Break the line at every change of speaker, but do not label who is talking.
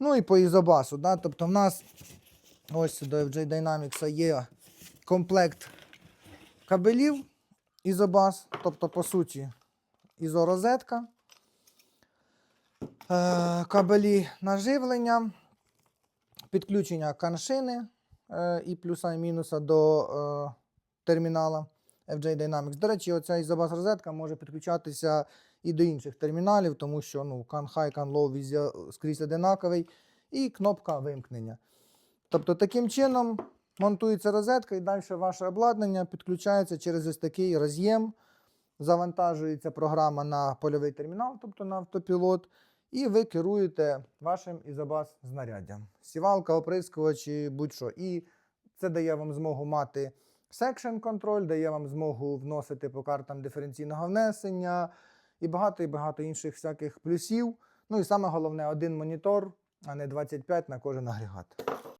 Ну і по ізобасу. Да? Тобто в нас ось до FJ Dynamics є комплект кабелів ізобас, тобто, по суті, ізорозетка, е, кабелі наживлення, підключення каншини е, і плюса і мінуса до е, термінала FJ Dynamics. До речі, оця ізобас розетка може підключатися і до інших терміналів, тому що ну, CAN High, CAN Low скрізь одинаковий, і кнопка вимкнення. Тобто таким чином монтується розетка і далі ваше обладнання підключається через ось такий роз'єм, завантажується програма на польовий термінал, тобто на автопілот, і ви керуєте вашим ізобас знаряддям. Сівалка, оприскувач будь-що. І це дає вам змогу мати секшн контроль, дає вам змогу вносити по картам диференційного внесення і багато і багато інших всяких плюсів. Ну і саме головне один монітор, а не 25 на кожен агрегат.